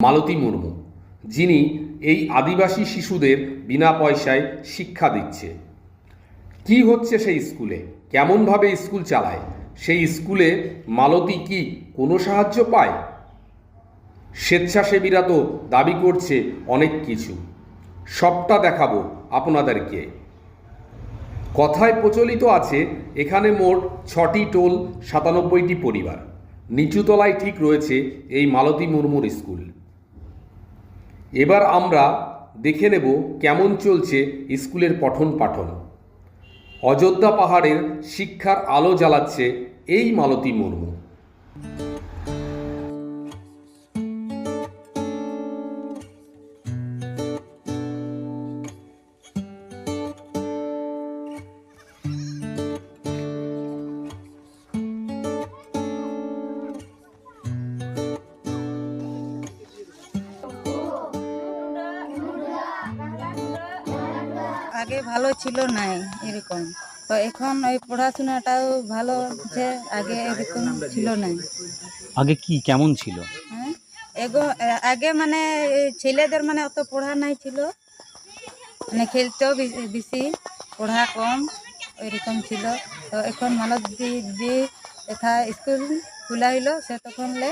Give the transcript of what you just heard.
মালতী মুর্মু, যিনি এই আদিবাসী শিশুদের বিনা পয়সায় শিক্ষা দিচ্ছে। কি হচ্ছে সেই স্কুলে? কেমনভাবে স্কুল চালায়? সেই স্কুলে মালতী কি কোনো সাহায্য পায়? স্বেচ্ছাসেবীরা তো দাবি করছে অনেক কিছু। সবটা দেখাবো আপনাদেরকে। কথায় প্রচলিত আছে, এখানে মোট ছটি টোল সাতানব্বইটি পরিবার। নিচুতলায় ঠিক রয়েছে এই মালতী মুর্মুর স্কুল। এবার আমরা দেখে নেব কেমন চলছে স্কুলের পঠন পাঠন। অযোধ্যা পাহাড়ের শিক্ষার আলো জ্বালাচ্ছে এই মালতী মুর্মু। আগে ভালো ছিল নাই এরকম। তো এখন ওই পড়াশোনাটাও ভালো হচ্ছে আগে এরকম ছিল নাই। আগে কি কেমন ছিল? হ্যাঁ? এগো আগে মানে ছেলেদের মানে অত পড়া নাই ছিল। মানে খেলতেও বেশি- পড়া কম এরকম ছিল। তো এখন মালতী দিদি এথা স্কুল খোলা হইল সে তখন লে